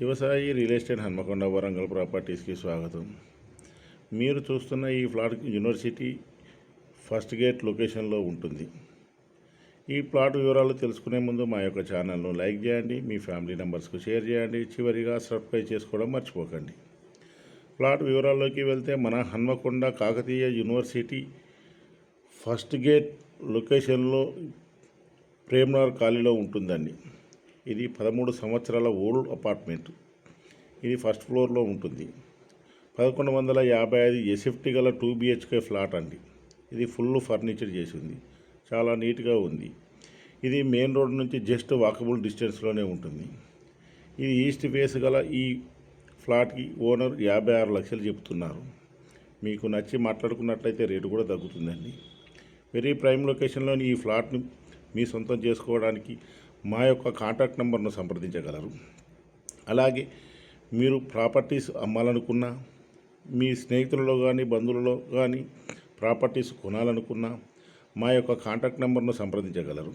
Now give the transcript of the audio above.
Shivasai real estate Hanamkonda Warangal ప్రాపర్టీస్కి స్వాగతం. మీరు చూస్తున్న ఈ ఫ్లాట్ యూనివర్సిటీ ఫస్ట్ గేట్ లొకేషన్లో ఉంటుంది. ఈ ప్లాట్ వివరాలు తెలుసుకునే ముందు మా యొక్క ఛానల్ను లైక్ చేయండి మీ ఫ్యామిలీ మెంబర్స్కు షేర్ చేయండి చివరిగా సబ్స్క్రైబ్ చేసుకోవడం మర్చిపోకండి. ప్లాట్ వివరాల్లోకి వెళ్తే మన Hanamkonda Kakatiya university first gate లొకేషన్లో ప్రేమ్నగర్ ఖాళీలో ఉంటుందండి. ఇది పదమూడు సంవత్సరాల ఓల్డ్ అపార్ట్మెంట్. ఇది ఫస్ట్ ఫ్లోర్లో ఉంటుంది. పదకొండు వందల యాభై ఐదు ఎసిఫ్టీ గల టూ బిహెచ్కే ఫ్లాట్ అండి. ఇది ఫుల్ ఫర్నిచర్ చేసింది. చాలా నీట్గా ఉంది. ఇది మెయిన్ రోడ్ నుంచి జస్ట్ వాకబుల్ డిస్టెన్స్లోనే ఉంటుంది. ఇది ఈస్ట్ ఫేస్ గల ఈ ఫ్లాట్కి ఓనర్ యాభై ఆరు లక్షలు చెప్తున్నారు. మీకు నచ్చి మాట్లాడుకున్నట్లయితే రేటు కూడా తగ్గుతుందండి. వెరీ ప్రైమ్ లొకేషన్లోని ఈ ఫ్లాట్ని మీ సొంతం చేసుకోవడానికి మా యొక్క కాంటాక్ట్ నెంబర్ను సంప్రదించగలరు. అలాగే మీరు ప్రాపర్టీస్ అమ్మాలనుకున్నా మీ స్నేహితులలో కానీ బంధువులలో కానీ ప్రాపర్టీస్ కొనాలనుకున్నా మా యొక్క కాంటాక్ట్ నెంబర్ను సంప్రదించగలరు.